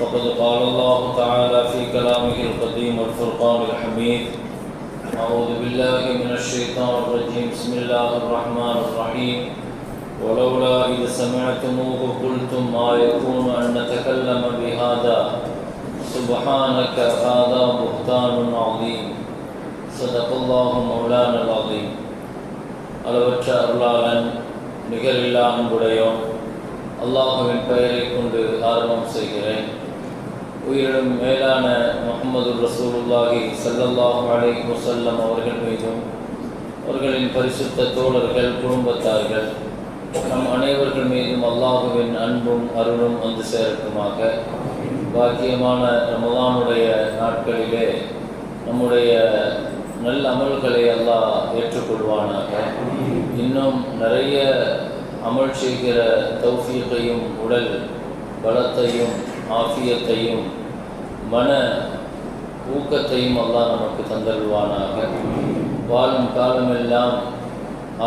فقد قال الله تعالى في كلامه القديم والفرقان الحميد أعوذ بالله من الشيطان الرجيم بسم الله الرحمن الرحيم ولولا إذ سمعتموه قلتم ما يكون أن نتكلم بهذا سبحانك هذا بهتان عظيم صدق الله مولانا العظيم அளவற்ற அருளாளன் நிகரில்லா அன்புடையோன் அல்லாஹுவின் பெயரை கொண்டு ஆரம்பம் செய்கிறேன் உயிரிடம் மேலான முகமது ரசூலுல்லாஹி ஸல்லல்லாஹு அலை வஸல்லம் அவர்கள் மீதும் அவர்களின் பரிசுத்த தோழர்கள் குடும்பத்தார்கள் நம் அனைவர்கள் மீதும் அல்லாஹுவின் அன்பும் அருளும் வந்து சேர்க்குமாக பாக்கியமான ரமலானுடைய நாட்களிலே நம்முடைய நல் அமல்களை எல்லாம் ஏற்றுக்கொள்வானாக. இன்னும் நிறைய அமல் செய்கிற தௌஃபீக்கையும் உடல் பலத்தையும் ஆஃபியத்தையும் மன ஊக்கத்தையும் அல்லாஹ் நமக்கு தந்தருவானாக வாழும் காலமெல்லாம்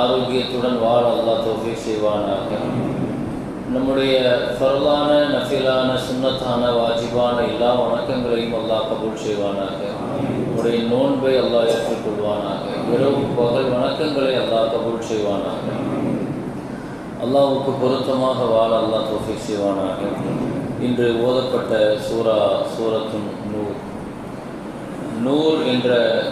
ஆரோக்கியத்துடன் வாழ அல்லாஹ் தௌஃபீக் செய்வானாக. நம்முடைய ஃபர்லான நஃபிலான சுண்ணத்தான வாஜிபான எல்லா வணக்கங்களையும் அல்லாஹ் கபூல் செய்வானாக. நம்முடைய நோன்பை அல்லாஹ் ஏற்றுக்கொள்வானாக இரவு பகல் வணக்கங்களை அல்லாஹ் கபூல் செய்வானாக. அல்லாவுக்கு பொருத்தமாக வாழ அல்லாஹ் தௌஃபீக் செய்வானாக. இன்று ஓதப்பட்ட சூரா சூரத்துன் நூர். நூர் என்ற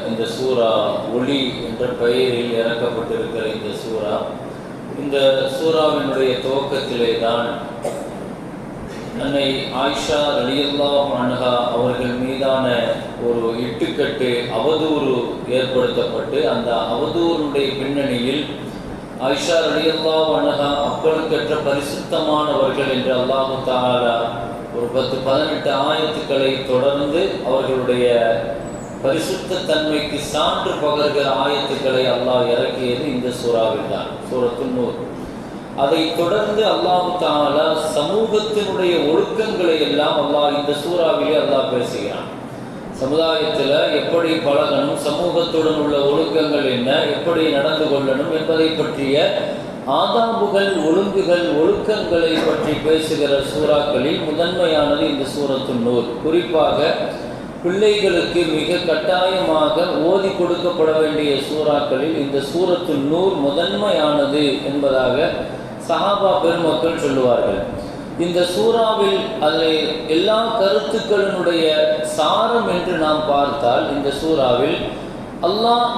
இந்த சூரா ஒளி என்ற பெயரில் இறக்கப்பட்டிருக்கிற இந்த சூரா இந்த சூறாவினுடைய துவக்கத்திலே தான் அன்னை ஆயிஷா ரலியல்லா அன்ஹா அவர்கள் மீதான ஒரு இட்டுக்கட்டு அவதூறு ஏற்படுத்தப்பட்டு அந்த அவதூறுடைய பின்னணியில் ஆயிஷா ரலியல்லா அன்ஹா அப்பழுக்கற்ற பரிசுத்தமானவர்கள் என்று அல்லாஹு தாலா ஒரு பத்து பதினெட்டு ஆயத்துக்களை தொடர்ந்து அவர்களுடைய பரிசுத்த தன்மைக்கு சான்று பகர்கிற ஆயத்துக்களை அல்லாஹ் இறக்கியது இந்த சூறாவில் தான் சூரத்து நூறு அதை தொடர்ந்து அல்லாஹு தாலா சமூகத்தினுடைய ஒழுக்கங்களை எல்லாம் அல்லாஹ் இந்த சூறாவிலே அல்லாஹ் பேசுகிறான். சமுதாயத்தில் எப்படி பழகணும் சமூகத்துடன் உள்ள ஒழுக்கங்கள் என்ன எப்படி நடந்து கொள்ளணும் என்பதை பற்றிய ஆதாபுகள் ஒழுங்குகள் ஒழுக்கங்களை பற்றி பேசுகிற சூறாக்களில் முதன்மையானது இந்த சூரத்து நூல். குறிப்பாக பிள்ளைகளுக்கு மிக கட்டாயமாக ஓதி கொடுக்கப்பட வேண்டிய சூறாக்களில் இந்த சூரத்து நூல் முதன்மையானது என்பதாக சஹாபா பெருமக்கள் சொல்லுவார்கள். இந்த சூறாவில் அதில் எல்லா கருத்துக்களினுடைய சாரம் என்று நாம் பார்த்தால் இந்த சூறாவில் அல்லாஹ்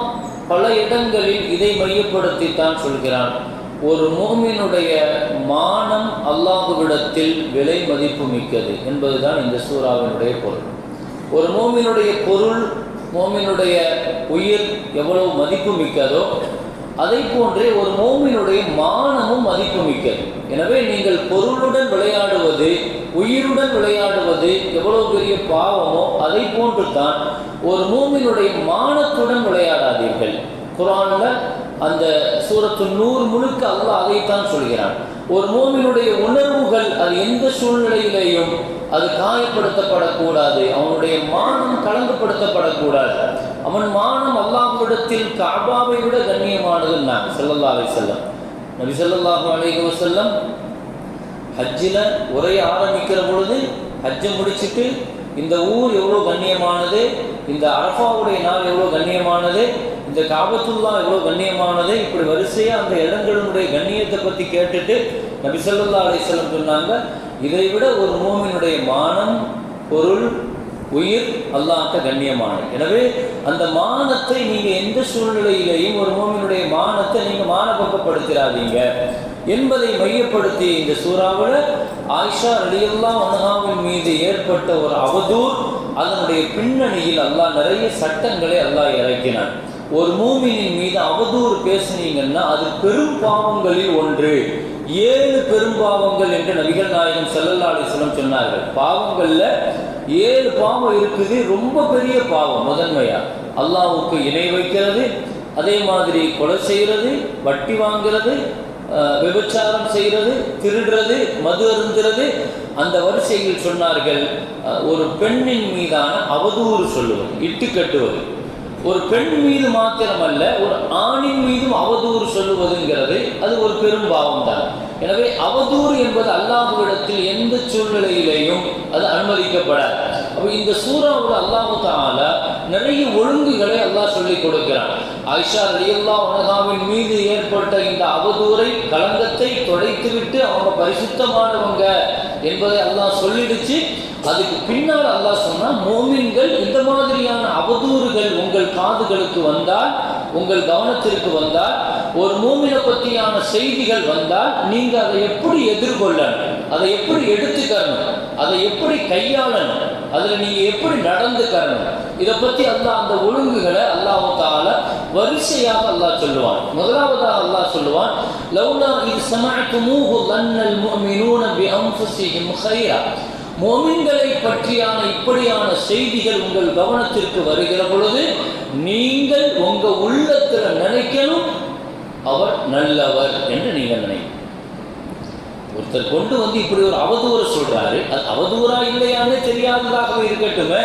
பல இடங்களில் இதை மையப்படுத்தித்தான் சொல்கிறான். ஒரு மூமினுடைய மானம் அல்லாஹுவிடத்தில் விலை மதிப்பு மிக்கது என்பதுதான் இந்த சூறாவினுடைய பொருள். ஒரு மூமினுடைய பொருள் மோமினுடைய உயிர் எவ்வளவு மதிப்பு மிக்கதோ அதை போன்றே ஒரு மோமினுடைய மானமும் மதிப்புமிக்கது. எனவே நீங்கள் பொருளுடன் விளையாடுவது உயிருடன் விளையாடுவது எவ்வளவு பெரிய பாவமோ அதை போன்று தான் ஒரு மூமினுடைய மானத்துடன் விளையாடாதீர்கள். குரான்ல அந்த சூரத்து நூறு முழுக்க அல்லாஹ் அதைத்தான் சொல்கிறான். ஒரு மூமினுடைய உணர்வுகள் அது எந்த சூழ்நிலையிலேயும் அது காயப்படுத்தப்படக்கூடாது அவனுடைய மானம் கலந்துபடுத்தப்படக்கூடாது அவன் மானம் அல்லாஹ்விடத்தில் காபாவை விட கண்ணியமானதுன்னா செல்லல்லா அலை செல்லம் நபி ஸல்லல்லாஹு அலைஹி வஸல்லம் ஹஜ்ஜில் உரைய ஆரம்பிக்கிற பொழுது ஹஜ்ஜை முடிச்சுட்டு இந்த ஊர் எவ்வளோ கண்ணியமானது இந்த அரஃபாவுடைய நாள் எவ்வளோ கண்ணியமானது இந்த காபத்துல்லா எவ்வளோ கண்ணியமானது இப்படி வரிசையாக அந்த இடங்களினுடைய கண்ணியத்தை பற்றி கேட்டுட்டு நபி ஸல்லல்லாஹு அலைஹி செல்லம் சொன்னாங்க. இதை விட ஒரு மூமினுடைய மானம் பொருள் உயிர் அல்லாஹ்ட்ட கண்ணியமானது. எனவே அந்த மானத்தை நீங்கள் எந்த சூழ்நிலையிலேயும் ஒரு மோமினுடைய மானத்தை நீங்கள் மானபக்கப்படுத்திடாதீங்க என்பதை மையப்படுத்தி இந்த சூறாவில் ஆயிஷா ரலியல்லா அனுகாவின் மீது ஏற்பட்ட ஒரு அவதூர் அதனுடைய பின்னணியில் அல்லாஹ் நிறைய சட்டங்களை அல்லாஹ் இறக்கினான். ஒரு மூமினின் மீது அவதூறு பேசுனீங்கன்னா அது பெரும் பாவங்களில் ஒன்று. ஏழு பெரும் பாவங்கள் என்று நபிகள் நாயகம் ஸல்லல்லாஹு சொன்னார்கள். பாவங்களில் ஏழு பாவம் இருக்குது ரொம்ப பெரிய பாவம் முதன்மையா. அல்லாவுக்கு இணை வைக்கிறது அதே மாதிரி கொலை செய்கிறது வட்டி வாங்கிறது விபச்சாரம் செய்கிறது திருடுறது மது அருந்துறது. அந்த வரிசையில் சொன்னார்கள் ஒரு பெண்ணின் மீதான அவதூறு சொல்லுவது இட்டு கட்டுவது ஒரு பெண் மீது மாத்திரமல்ல ஒரு ஆணின் மீதும் அவதூறு சொல்லுவதுங்கிறது அது ஒரு பெரும் பாவம் தான் எனவே அவதூறு என்பது அல்லாஹுவிடத்தில் எந்த சூழ்நிலையிலையும் அது அனுமதிக்கப்படாது. அப்போ இந்த சூறாவில் அல்லாஹு தாலா நிறைய ஒழுங்குகளை அல்லாஹ் சொல்லிக் கொடுக்கிறான். ஆயிஷா ரலியல்லா உலகாவின் மீது ஏற்பட்ட இந்த அவதூறை களங்கத்தை தொடைத்துவிட்டு அவங்க பரிசுத்தமானவங்க என்பதை அல்லாஹ் சொல்லிடுச்சு. அதுக்கு பின்னால் அல்லாஹ் சொன்னா மோமின்கள் இந்த மாதிரியான அவதூறுகள் உங்கள் காதுகளுக்கு வந்தால் உங்கள் கவனத்திற்கு வந்தால் ஒரு மூமினை பற்றியான செய்திகள் வந்தால் நீங்கள் அதை எப்படி எதிர்கொள்ளணும்? அதை எப்படி எடுத்துக்கணும்? அதை எப்படி கையாளணும்? அதில் நீங்கள் எப்படி நடந்துக்கணும்? இதை பற்றி அல்லாஹ் அந்த ஒழுங்குகளை அல்லாஹால வரிசையாக அல்லாஹ் சொல்லுவான். முதலாவதாக அல்லாஹ் சொல்லுவான் லவ்லா இது சமஅத்துமூஹு லன்னல் முஃமினூன பிஅன்ஃபுஸிஹிம் கைரா மோமின்களை பற்றியான இப்படியான செய்திகள் உங்கள் கவனத்திற்கு வருகிற பொழுது நீங்கள் உங்கள் உள்ளத்தில் நினைக்கணும் அவர் நல்லவர் என்று நீங்கள் நினைக்கணும். ஒருத்தர் கொண்டு வந்து இப்படி ஒரு அவதூறு சொல்றாரு. அது அவதூறா இல்லையான்னு தெரியாததாகவே இருக்கட்டுமே.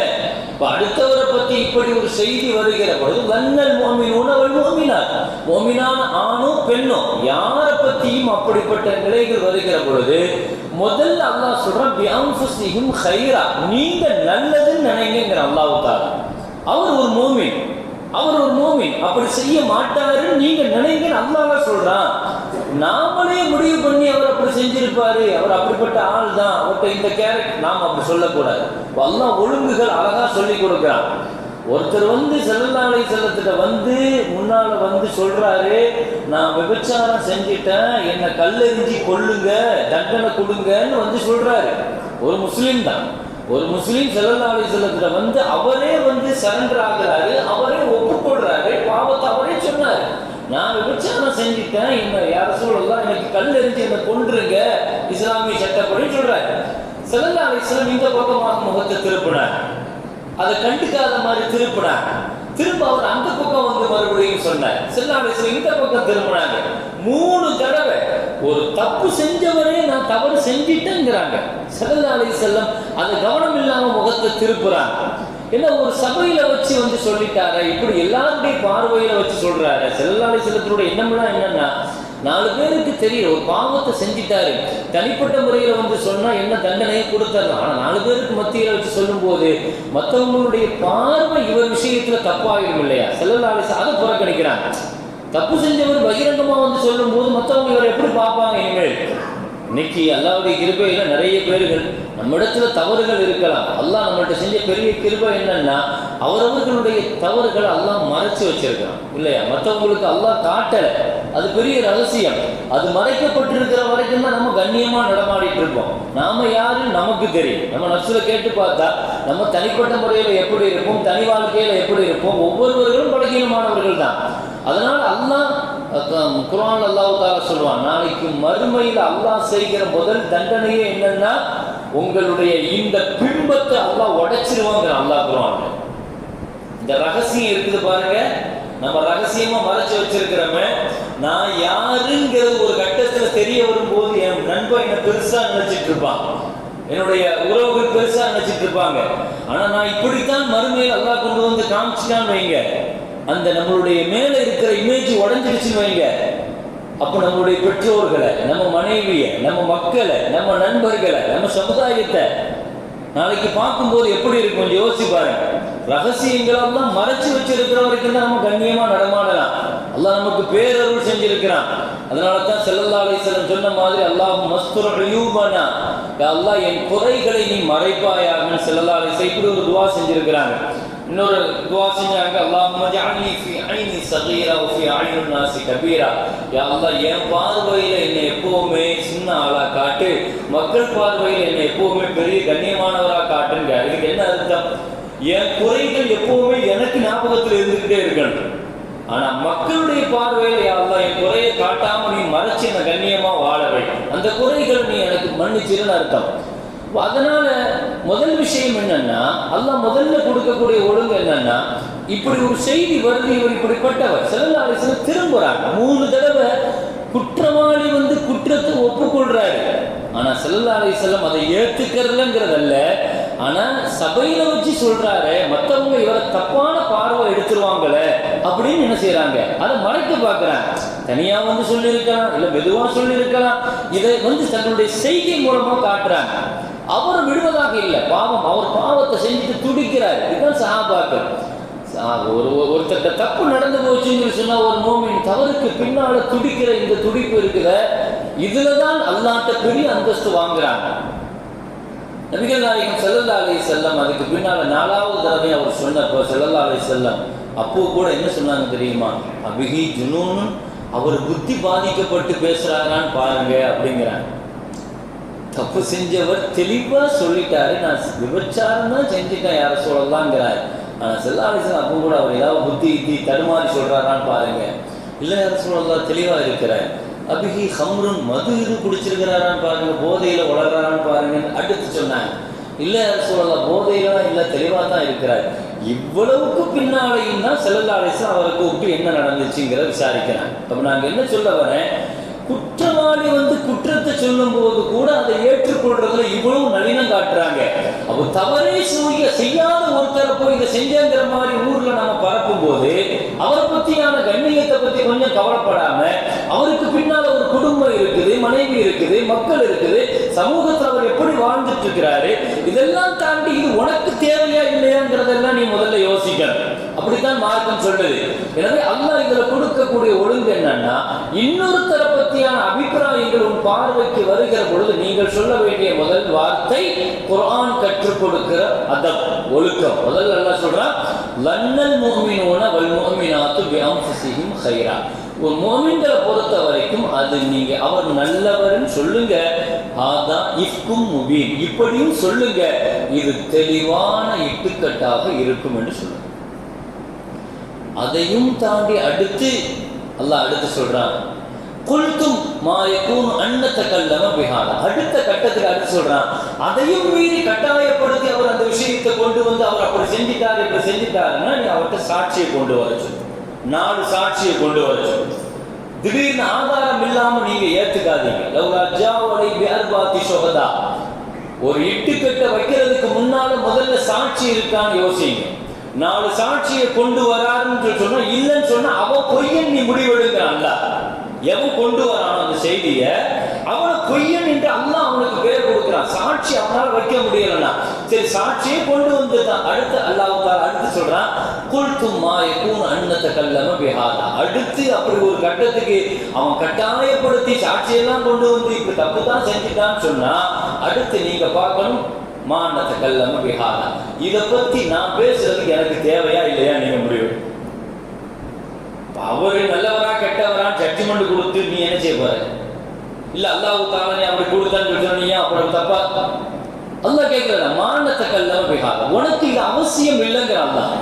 இப்ப அடுத்தவரை பத்தி இப்படி ஒரு செய்தி வருகிற பொழுது வன்னல் மோமினூன் அவள் மோமினார் மோமினான் ஆணும் பெண்ணும் யாரை பத்தியும் அப்படிப்பட்ட நிலைகள் வருகிற பொழுது முதல்ல அல்லாஹ் சொல்றான் ஹைரா நீங்க நல்லதுன்னு நினைங்கிற அல்லாஹ் அவர் ஒரு மோமின். அவர் ஒரு மோமின். அப்படி செய்ய மாட்டாருன்னு நீங்க நினைங்கன்னு அல்லாஹ் சொல்றான். நாமளே முடிவு பண்ணி அவர் அப்படி செஞ்சிருப்பாரு. அவர் அப்படிப்பட்ட ஆள் தான். அவர்கிட்ட இந்த கேரக்டர் நாம் அப்படி சொல்லக்கூடாது. எல்லாம் ஒழுங்குகள் அழகா சொல்லி கொடுக்குறான். ஒருத்தர் வந்து செல்லாலை செல்லத்திட்ட வந்து முன்னால வந்து சொல்றாரு நான் விபச்சாரம் செஞ்சிட்டேன். என்னை கல்லெறிஞ்சி கொள்ளுங்க தண்டனை கொடுங்கன்னு வந்து சொல்றாரு. ஒரு முஸ்லீம் தான். ஒரு முஸ்லீம் செல்லாலை செல்லத்திட்ட வந்து அவரே வந்து சரண்டர் ஆகுறாரு. அவரே ஒப்புக்கொள்றாரு. பாவத்தை அவரே சொன்னாரு. நான் விபச்சாரம் செஞ்சுட்டேன். என்ன யார சொல்லலாம் எனக்கு கல் எரிஞ்சு என்னை கொன்றுங்க. இஸ்லாமிய சட்டப்படி சொல்றாரு. செல்லல்லா அலிஸ்லாம் இந்த பக்கமாக முகத்தை திருப்பினார். அதை கண்டுக்காத மாதிரி திருப்பினார். திரும்ப அவர் அந்த பக்கம் வந்து மறுபடியும் சொன்னார். செல்லா அலிஸ்லாம் இந்த பக்கம் திரும்பினாங்க. மூணு தடவை ஒரு தப்பு செஞ்சவரே நான் தவறு செஞ்சிட்டேங்கிறாங்க. செல்லல்லா அலி செல்லம் அதை கவனம் இல்லாம முகத்தை திருப்புறாங்க. என்ன ஒரு சபையில வச்சு வந்து சொல்லிட்டாரு? இப்படி எல்லாருடைய பார்வையில வச்சு சொல்றாரு. செல்லாலை செல்லத்தினுடைய எண்ணம்லாம் என்னன்னா நாலு பேருக்கு தெரியும் ஒரு பாவத்தை செஞ்சிட்டாரு. தனிப்பட்ட முறையில வந்து சொன்னா என்ன தண்டனையை கொடுத்துடலாம். ஆனா நாலு பேருக்கு மத்தியில வச்சு சொல்லும்போது மற்றவங்களுடைய பார்வை இவர் விஷயத்துல தப்பாகிடும் இல்லையா? செல்லலாலை அதை புறக்கணிக்கிறாங்க. தப்பு செஞ்சவர் பகிரங்கமா வந்து சொல்லும்போது மற்றவங்க இவரை எப்படி பார்ப்பாங்க இனிமேல்? இன்னைக்கு அல்லாவுடைய கிருபையில் நிறைய பேர்கள் நம்மிடத்துல தவறுகள் இருக்கலாம். அல்லாஹ் நம்மள்ட்ட செஞ்ச பெரிய கிருபை என்னன்னா அவரவர்களுடைய தவறுகளை அல்லாஹ் மறைச்சு வச்சிருக்கிறான். இல்லையா? மற்றவங்களுக்கு அல்லாஹ் காட்டலை. அது பெரிய ரகசியம். அது மறைக்கப்பட்டிருக்கிற வரைக்கும் தான் நம்ம கண்ணியமா நடமாடிட்டு இருப்போம். நாம யாரு நமக்கு தெரியும். நம்ம நர்ஸில் கேட்டு பார்த்தா நம்ம தனிப்பட்ட முறையில் எப்படி இருப்போம் தனி வாழ்க்கையில் எப்படி இருப்போம் ஒவ்வொருவர்களும் பலகீனமானவர்கள் தான். அதனால் அல்லாஹ் குரான் குர்ஆன் சொல்லுவான் நாளைக்கு மறுமையில் அல்லாஹ் செய்கிற முதல் தண்டனையே என்னன்னா உங்களுடைய இந்த பிம்பத்தை அல்லாஹ் உடைச்சிருவாங்க அல்லாஹ் குர்ஆன்ல. இந்த ரகசியம் இருக்குது பாருங்க. நம்ம ரகசியமா மறைச்சு வச்சிருக்கிறோமே. நான் யாருங்கிறது ஒரு கட்டத்துல தெரிய வரும்போது என் நண்பன் என்ன பெருசா நினைச்சிட்டு இருப்பான். என்னுடைய உறவுகள் பெருசா நினைச்சிட்டு இருப்பாங்க. ஆனா நான் இப்படித்தான் மறுமையில் அல்லாஹ் கொண்டு வந்து காமிச்சிட்டான்னு வைங்க. அந்த நம்மளுடைய மேல இருக்கிற இமேஜ் உடஞ்சிடுச்சுன்னு வைங்க. அப்ப நம்மளுடைய பெற்றோர்களை நம்ம மனைவியை நம்ம மக்களை நம்ம நண்பர்களை நம்ம சமுதாயத்தை நாளைக்கு பார்க்கும்போது எப்படி இருக்கும்? கொஞ்சம் யோசிச்சு பாருங்க. ரகசியங்களெல்லாம் மறைச்சு வச்சிருக்கிற வரைக்கும் தான் நம்ம கண்ணியமா நடமாடலாம். அல்லாஹ் நமக்கு பேரருள் செஞ்சிருக்கிறான். அதனால தான் செல்லல்லா அலிஸ்லம் சொன்ன மாதிரி அல்லாஹ் மஸ்துர் அயூபனா அல்லாஹ் என் குறைகளை நீ மறைப்பாயாகன்னு செல்லல்லா அலிஸ்லம் இப்படி ஒரு துவா செஞ்சிருக்கிறாங்க. இன்னொரு துவா செஞ்சாங்க அல்லாஹும்ம ஜஅல்னி ஃபீ ஐனி ஸகீரா வ ஃபீ ஐனின் நாஸி கபீரா. யா அல்லாஹ் என் பார்வையில் என்னை எப்பவுமே சின்ன ஆளா காட்டு. மக்கள் பார்வையில் என்னை எப்பவுமே பெரிய கண்ணியமானவரா காட்டுங்க. இதுக்கு என்ன அர்த்தம்? என் குறைகள் எப்பவுமே எனக்கு ஞாபகத்தில் இருந்துகிட்டே இருக்கணும். ஆனா மக்களுடைய பார்வையில யா அல்லாஹ் என் குறையை காட்டாம நீ மறைச்சு என்னை கண்ணியமா வாழ வை. அந்த குறைகள் நீ எனக்கு மன்னிச்சிருன்னு அர்த்தம். அதனால முதல் விஷயம் என்னன்னா அல்லாஹ் முதல்ல கொடுக்கக்கூடிய ஒழுங்கு என்னன்னா இப்படி ஒரு செய்தி வருது இவர் இப்படிப்பட்டவர். சில திரும்புறாங்க. மூணு தடவை குற்றவாளி வந்து குற்றத்தை ஒப்புக்கொள்றாரு. ஆனா செல்லல்லா செல்லம் அதை ஏத்துக்கிறதுங்கிறதல்ல ஆனா சபையில வச்சு சொல்றாரு மற்றவங்க இவரை தப்பான பார்வை எடுத்துருவாங்களே அப்படின்னு என்ன செய்யறாங்க அதை மறைக்க பார்க்கறாங்க. தனியா வந்து சொல்லியிருக்கலாம் இல்ல மெதுவா சொல்லியிருக்கலாம். இதை வந்து தன்னுடைய செய்தி மூலமா காட்டுறாங்க. அவரும் விடுவதாக இல்லை. பாவம் அவர் பாவத்தை செஞ்சுட்டு துடிக்கிறார். இதுதான் சஹாபாக்கள். ஒரு ஒருத்தட்ட தப்பு நடந்து போச்சுன்னு சொன்னா ஒரு மோமின் தவறுக்கு பின்னால துடிக்கிற இந்த துடிப்பு இருக்கிற இதுல தான் அல்லாட்ட பெரிய அந்தஸ்து வாங்குறாங்க. நபிகள் நாயகம் செல்லல்லா அலி செல்லம் அதுக்கு பின்னால நாலாவது தடவை அவர் சொன்னப்போ செல்லல்லா அலி செல்லம் அப்போ கூட என்ன சொன்னாங்க தெரியுமா? அபிஹி ஜுனூன் அவர் புத்தி பாதிக்கப்பட்டு பேசுறாரான்னு பாருங்க அப்படிங்கிறாங்க. தப்பு செஞ்சவர் தெளிவா சொல்லிட்டாரு. நான் விபச்சாரம் தான் செஞ்சுட்டேன் யார சொல்லலாங்கிறார் ஆனா செல்லாலிசன் அப்போ கூட அவர் ஏதாவது புத்தி இத்தி தடுமாறி சொல்றாரான்னு பாருங்க. இல்லை யார சொல்லலாம் தெளிவா இருக்கிறார். அபிஹி ஹம்ருன் மது இது குடிச்சிருக்கிறாரான்னு பாருங்க போதையில வளர்றாரான்னு பாருங்க அடுத்து சொன்னாங்க. இல்ல யார சொல்லலாம் போதையில இல்ல தெளிவா தான் இருக்கிறார். இவ்வளவுக்கு பின்னாலையும் தான் செல்லல்லாலிசன் அவருக்கு விட்டு என்ன நடந்துச்சுங்கிறத விசாரிக்கிறாங்க அப்ப நாங்க என்ன சொல்ல வரேன்? குற்றவாளி வந்து குற்றத்தை சொல்லும் போது கூட அதை ஏற்றுக்கொள்றதுல இவ்வளவு நளினம் காட்டுறாங்க. அப்ப தவறே செய்ய செய்யாத ஒருத்தரை போய் இதை செஞ்சங்கிற மாதிரி ஊர்ல நாம பரப்பும் போது அவரை பத்தியான கண்ணியத்தை பத்தி கொஞ்சம் கவலைப்படாம அவருக்கு பின்னால ஒரு குடும்பம் இருக்குது மனைவி இருக்குது மக்கள் இருக்குது சமூகத்தில் அவர் எப்படி வாழ்ந்துட்டு இருக்கிறாரு இதெல்லாம் தாண்டி இது உனக்கு தேவை இல்லையாங்கிறதெல்லாம் நீ முதல்ல யோசிக்க. அப்படித்தான் மார்க்கம் சொல்றது. எனவே அல்லாஹ் இதுல கொடுக்கக்கூடிய ஒழுங்கு என்னன்னா இன்னொருத்தரை பத்தியான அபிப்பிராயங்கள் உன் பார்வைக்கு வருகிற பொழுது நீங்கள் சொல்ல வேண்டிய முதல் வார்த்தை குரான் கற்றுக் கொடுக்கிற அதப் ஒழுக்கம். முதல்ல என்ன சொல்றான் லன்னல் முஃமினூன வல் முஃமினாத்து பி அன்ஃபுஸிஹிம் ஒரு மோமின்களை பொறுத்த வரைக்கும் அது நீங்க அவர் நல்லவர்னு சொல்லுங்க. ஆதா இஃப்கும் முபீன். இப்படியும் சொல்லுங்க. இது தெளிவான இட்டுக்கட்டாக இருக்கும் என்று சொல்லுங்க. அதையும் தாண்டி அடுத்து அல்லாஹ் அடுத்து சொல்றான். குல்தும் மாயக்கும் அன்னத்தை கல்லம பிஹாரா அடுத்த கட்டத்துக்கு அடுத்து சொல்றான். அதையும் மீறி கட்டாயப்படுத்தி அவர் அந்த விஷயத்தை கொண்டு வந்து அவர் அப்படி செஞ்சிட்டார் இப்படி செஞ்சிட்டாருன்னா நீ அவர்கிட்ட சாட்சியை கொண்டு வர சொல்லு. நாலு சாட்சியை கொண்டு வர சொல்லு. திடீர்னு ஆதாரம் இல்லாம நீங்க ஏத்துக்காதீங்க. லவ்லா ஜாவலை பியர்பாத்தி சொகதா. ஒரு இட்டுக்கட்டை வைக்கிறதுக்கு முன்னால முதல்ல சாட்சி இருக்கான்னு யோசிங்க. நாலு சாட்சியை கொண்டு வராருன்னு சொன்னா இல்லைன்னு சொன்னா அவ பொய்யன் நீ முடிவெடுக்கிறான்ல. எவன் கொண்டு வரான் அந்த செய்தியை அவனை பொய்யன் என்று அல்லாஹ் அவனுக்கு பேர் கொடுக்கிறான். சாட்சி அவனால் வைக்க முடியலன்னா. சரி சாட்சியை கொண்டு வந்துட்டான். அடுத்து அல்லாஹ் அடுத்து சொல்றான் குல்தும் மாயக்கூன் அன்னத்தை கல்லம பிஹாதா. அடுத்து அப்படி ஒரு கட்டத்துக்கு அவன் கட்டாயப்படுத்தி சாட்சியெல்லாம் கொண்டு வந்து இப்படி தப்பு தான் செஞ்சுட்டான்னு சொன்னா அடுத்து நீங்க பார்க்கணும் மானத்தை கல்லம பிஹாதா. இதை பத்தி நான் பேசுறதுக்கு எனக்கு தேவையா இல்லையா நீங்க முடிவு? அவரு நல்லவரா கெட்டவரா ஜட்ஜ்மெண்ட் கொடுத்து நீ என்ன செய்ய போற? இல்ல அல்லாஹ் தாலனே அப்படி கூடுதான் சொல்லிட்டு நீ அப்புறம் தப்பா? அல்லாஹ் கேட்கிறத மானத்தை கல்லம பிஹாதா உனக்கு இது அவசியம் இல்லைங்கிற அல்லாஹ்.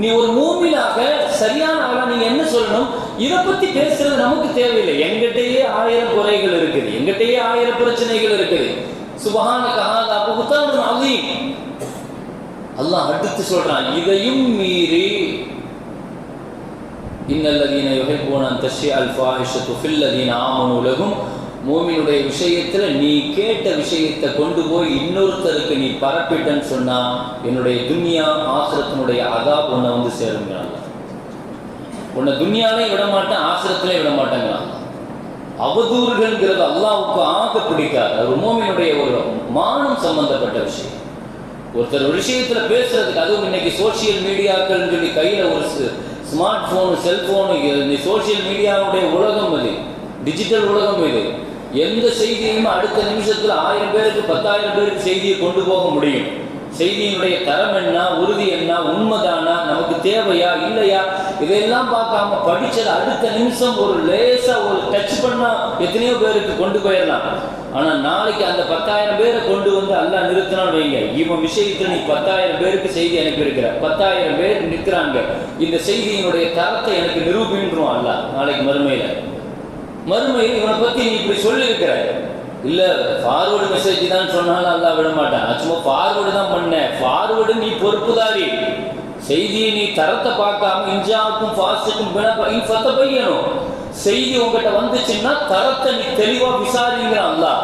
நீ ஒரு மூமினாக சரியான ஆளா நீங்க என்ன சொல்லணும்? இதை பத்தி பேசுறது நமக்கு தேவையில்லை. எங்கிட்டயே ஆயிரம் குறைகள் இருக்குது. எங்கிட்டயே ஆயிரம் பிரச்சனைகள் இருக்குது. சுபகான கஹாதா புகுத்தான் அலீம் அல்லாஹ் அடுத்து சொல்றான் இதையும் மீறி இன்னல்லதீன யுஹிப்பூன அன் தஷ்ஷிஅ அல் ஃபாஹிஷத்து ஃபில்லதீன ஆமனு உலகும் மூமினுடைய விஷயத்துல நீ கேட்ட விஷயத்தை கொண்டு போய் இன்னொருத்தருக்கு நீ பரப்பிட்டன்னு சொன்னா என்னுடைய துன்யா ஆசிரத்தினுடைய அதாப் உன்னை வந்து சேருங்கிறாங்க உன்னை துன்யாலே விட மாட்டேன் ஆசிரத்திலே விட மாட்டேங்கிறான். அவதூறுகள்ங்கிறது அல்லாவுக்கு ஆக பிடிக்காது. ஒரு மோமினுடைய ஒரு மானம் சம்பந்தப்பட்ட விஷயம். ஒருத்தர் ஒரு விஷயத்துல பேசுறதுக்கு அதுவும் இன்னைக்கு சோசியல் மீடியாக்கள் சொல்லி கையில ஒரு ஸ்மார்ட் போனு செல்போனு சோசியல் மீடியாவுடைய உலகம் இது டிஜிட்டல் உலகம் இது. எந்த செய்தியுமே அடுத்த நிமிஷத்தில் ஆயிரம் பேருக்கு பத்தாயிரம் பேருக்கு செய்தியை கொண்டு போக முடியும். செய்தியினுடைய தரம் என்ன உறுதி என்ன உண்மைதானா நமக்கு தேவையா இல்லையா? இதையெல்லாம் பார்க்காம படிச்சது அடுத்த நிமிஷம் ஒரு லேசா ஒரு டச் பண்ணா எத்தனையோ பேருக்கு கொண்டு போயிடலாம். ஆனா நாளைக்கு அந்த பத்தாயிரம் பேரை கொண்டு வந்து அல்லாஹ் நிறுத்தினான்னு வைங்க. இவன் விஷயத்துல நீ பத்தாயிரம் பேருக்கு செய்தி அனுப்பியிருக்கிற. பத்தாயிரம் பேர் நிற்கிறாங்க இந்த செய்தியினுடைய தரத்தை எனக்கு நிரூபின்றும் அல்ல நாளைக்கு மறுமையில. மறுமையில் இவனை பத்தி நீ இப்படி சொல்லியிருக்கிற. இல்ல ஃபார்வர்டு மெசேஜ் தான் சொன்னாலும் அல்லா விட மாட்டேன். சும்மா ஃபார்வர்டு தான் பண்ணேன். ஃபார்வர்டு நீ பொறுப்புதாரி. செய்தியை நீ தரத்தை பார்க்காம இஞ்சாவுக்கும் ஃபாஸ்ட்டுக்கும் பத்த பையனும் செய்தி உங்ககிட்ட வந்துச்சுன்னா தரத்தை நீ தெளிவா விசாரிங்கிற அல்லாஹ்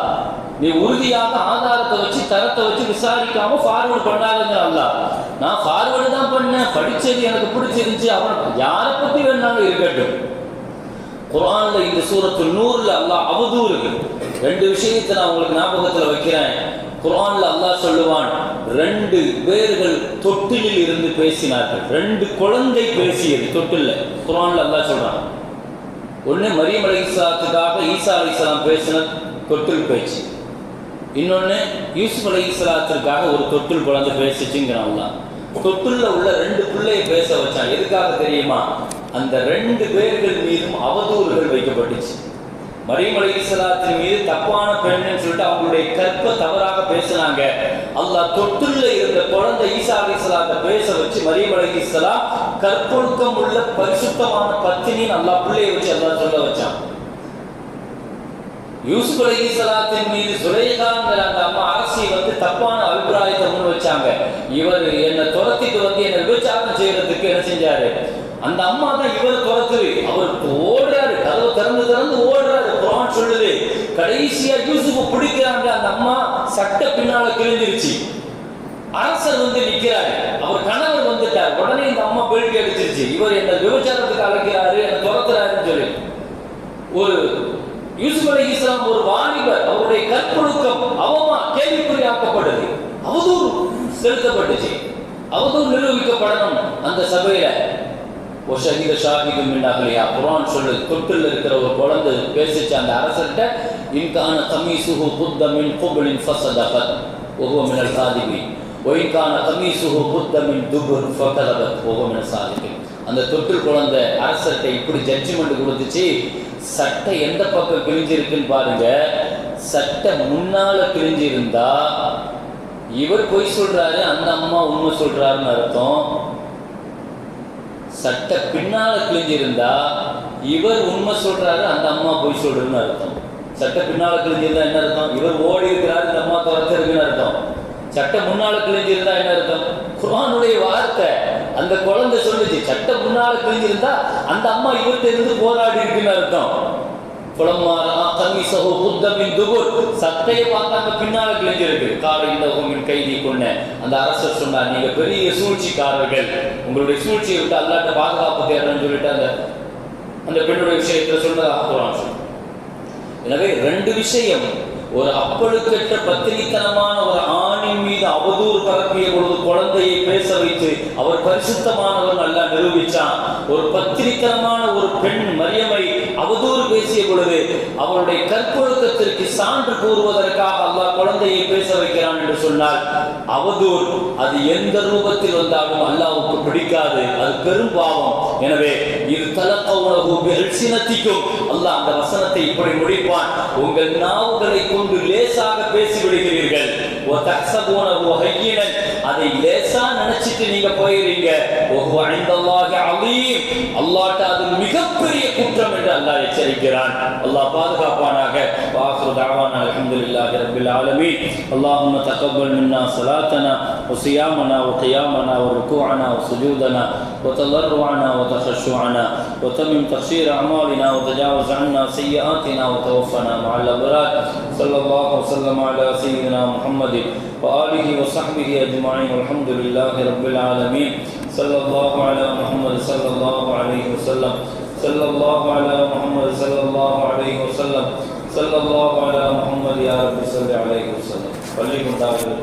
நீ உறுதியாக ஆதாரத்தை வச்சு தரத்தை வச்சு விசாரிக்காம ஃபார்வர்டு பண்ணாதுங்க அல்லாஹ் நான் ஃபார்வர்டு தான் பண்ணேன். படிச்சது எனக்கு பிடிச்சிருந்துச்சு. அவன் யாரை பத்தி வேணாலும் இருக்கட்டும். குரான்ல இந்த சூரத்து நூறுல அல்லாஹ் அவதூறு ரெண்டு விஷயத்தை நான் உங்களுக்கு ஞாபகத்துல வைக்கிறேன். குரான்ல அல்லாஹ் சொல்லுவான் ரெண்டு பேர்கள் தொட்டிலில் இருந்து பேசினார்கள். ரெண்டு குழந்தை பேசியது தொட்டில்ல. குரான்ல அல்லாஹ் சொல்றான். ஒண்ணு மரியம் அலைஹிஸ்ஸலாத்துக்காக ஈசா அலைஹிஸ்ஸலாம் பேசின தொட்டில் பேச்சு. இன்னொன்னு யூசுப் அலைஹிஸ்ஸலாத்திற்காக ஒரு தொட்டில் குழந்தை பேசிச்சுங்கிறான் அல்லாஹ் தொட்டில்ல உள்ள ரெண்டு பிள்ளையை பேச வச்சான். எதுக்காக தெரியுமா? அந்த ரெண்டு பேர்கள் மீதும் அவதூறுகள் வைக்கப்பட்டுச்சு. மரியம் இஸ்லாத்தின் மீது தப்பான பெண்ணுன்னு சொல்லிட்டு அவங்களுடைய கற்ப தவறாக பேசினாங்க. அல்லாஹ் தொட்டுல இருந்த குழந்தை ஈசா அலைஹிஸ்ஸலாத்தை பேச வச்சு மரியம் அலைஹிஸ்ஸலாம் கற்பொழுக்கம் உள்ள பரிசுத்தமான பத்தினின்னு அல்லாஹ் பிள்ளைய வச்சு அல்லாஹ் சொல்ல வச்சான். யூசுப் அலைஹிஸ்ஸலாத்தின் மீது சுரேகாங்கிற அந்த அம்மா அரசி வந்து தப்பான அபிப்பிராயத்தை முன் வச்சாங்க. இவர் என்னை துரத்திட்டு வந்து என்னை விபச்சாரம் செய்யறதுக்கு என்ன செஞ்சாரு? அந்த அம்மா தான் இவர் துரத்துது. அவர் ஓடுறாரு. கதவு திறந்து திறந்து ஓடுறாரு. குரான் சொல்லுது. கடைசியா யூசுப் பிடிக்கிறாங்க. அந்த அம்மா சட்ட பின்னால கிழிஞ்சிருச்சு. அரசர் வந்து நிக்கிறாரு. அவர் கணவர் வந்துட்டார். உடனே இந்த அம்மா பேட்டி அடிச்சிருச்சு. இவர் என்ன விபச்சாரத்துக்கு அழைக்கிறாரு. என்ன துரத்துறாருன்னு சொல்லி. ஒரு யூசுப் அலி இஸ்லாம் ஒரு வாணிபர் அவருடைய கற்பொழுக்கம் அவமா கேள்விக்குறியாக்கப்படுது. அவதூறு செலுத்தப்பட்டுச்சு. அவதூறு நிரூபிக்கப்படணும் அந்த சபையில. ஒரு ஷஹீத ஷாஹிதும் மின்னாகலையா குரான் சொல்லு தொட்டில் இருக்கிற ஒரு குழந்தை பேசிச்சு அந்த அரசர்கிட்ட இன்கான கமீசுஹு புத்தமின் குபலின் ஃபசதபத் ஒஹுவ சாதிபி ஒயின்கான கமீசுஹு புத்தமின் துபுர் ஃபகதபத் ஒஹுவ சாதிபி அந்த தொட்டில் குழந்தை அரசர்கிட்ட இப்படி ஜட்ஜ்மெண்ட் கொடுத்துச்சு சட்டை எந்த பக்கம் கிழிஞ்சிருக்குன்னு பாருங்க. சட்டை முன்னால கிழிஞ்சிருந்தா இவர் பொய் சொல்றாரு அந்த அம்மா உண்மை சொல்றாருன்னு அர்த்தம். சட்டை பின்னால கிழிஞ்சிருந்தா இவர் உண்மை சொல்றாரு அந்த அம்மா பொய் சொல்றதுன்னு அர்த்தம். சட்டை பின்னால கிழிஞ்சிருந்தா என்ன அர்த்தம்? இவர் ஓடி இருக்கிறாரு இந்த அம்மா துரத்திருக்குன்னு அர்த்தம். சட்டை முன்னால கிழிஞ்சிருந்தா என்ன அர்த்தம்? குர்ஆனுடைய வார்த்தை. அந்த குழந்தை சொல்லுச்சு சட்டை முன்னால கிழிஞ்சிருந்தா அந்த அம்மா இவர்கிட்ட இருந்து போராடி இருக்குன்னு அர்த்தம். புலமாரா கமிசஹு புத்தமின் துபுர். சட்டையை பார்த்தாங்க பின்னால கிழிஞ்சிருக்கு. கால இந்த உமின் கைதி கொண்ட அந்த அரசர் சொன்னார் நீங்க பெரிய சூழ்ச்சிக்காரர்கள். உங்களுடைய சூழ்ச்சியை விட்டு அல்லாட்ட பாதுகாப்பு தேடுறேன்னு சொல்லிட்டு அந்த அந்த பெண்ணுடைய விஷயத்துல சொன்னதாக குரான் சொல்லுது. எனவே ரெண்டு விஷயம் ஒரு அப்பழுக்கற்ற பத்திரித்தனமான ஒரு ஆணின் மீது அவதூறு பரப்பிய பொழுது குழந்தையை பேச வைத்து அவர் பரிசுத்தமானவர் நல்லா நிரூபிச்சான். ஒரு பத்திரித்தனமான ஒரு பெண் மரியமை அவதூறு பேசிய பொழுது அவருடைய கற்பொழுக்கத்திற்கு சான்று கூறுவதற்காக அல்லாஹ் குழந்தையை பேச வைக்கிறான் என்று சொன்னால் அவதூறு அது எந்த ரூபத்தில் வந்தாலும் அல்லாவுக்கு பிடிக்காது. அது பெரும் பாவம். எனவே இது தலக்க உணவு எல்சினத்திக்கும் அல்லாஹ் அந்த வசனத்தை இப்படி முடிப்பான் உங்கள் நாவுகளை கொண்டு லேசாக பேசி விடுகிறீர்கள் وَتَحْسَبُونَهُ هَيِّنًا அதை லேசா நினைச்சிட்டு நீங்க போயிடுறீங்க وَهُوَ عِندَ اللَّهِ عَظِيمٌ அல்லாஹ்ட்ட அது மிகப்பெரிய குற்றம் என்று அல்லாஹ் எச்சரிக்கிறான் அல்லாஹ் பாதுகாப்பானாக வாஹிரு தஅவானா அல்ஹம்துலில்லாஹி ரப்பில் ஆலமீன் اللهم تقبل منا صلاتنا وصيامنا وقيامنا وركوعنا وسجودنا وتضرعنا وتخشعنا وتمم تخشير أعمالنا وتجاوز عنا سيئاتنا وتوفنا مع الأبرار. صلى الله وسلم على سيدنا محمد وآله وصحبه أجمعين. والحمد لله رب العالمين. صلى الله على محمد صلى الله عليه وسلم. صلى الله على محمد صلى الله عليه وسلم. صلى الله على محمد يا رب صل عليه وسلم. وليكم دائما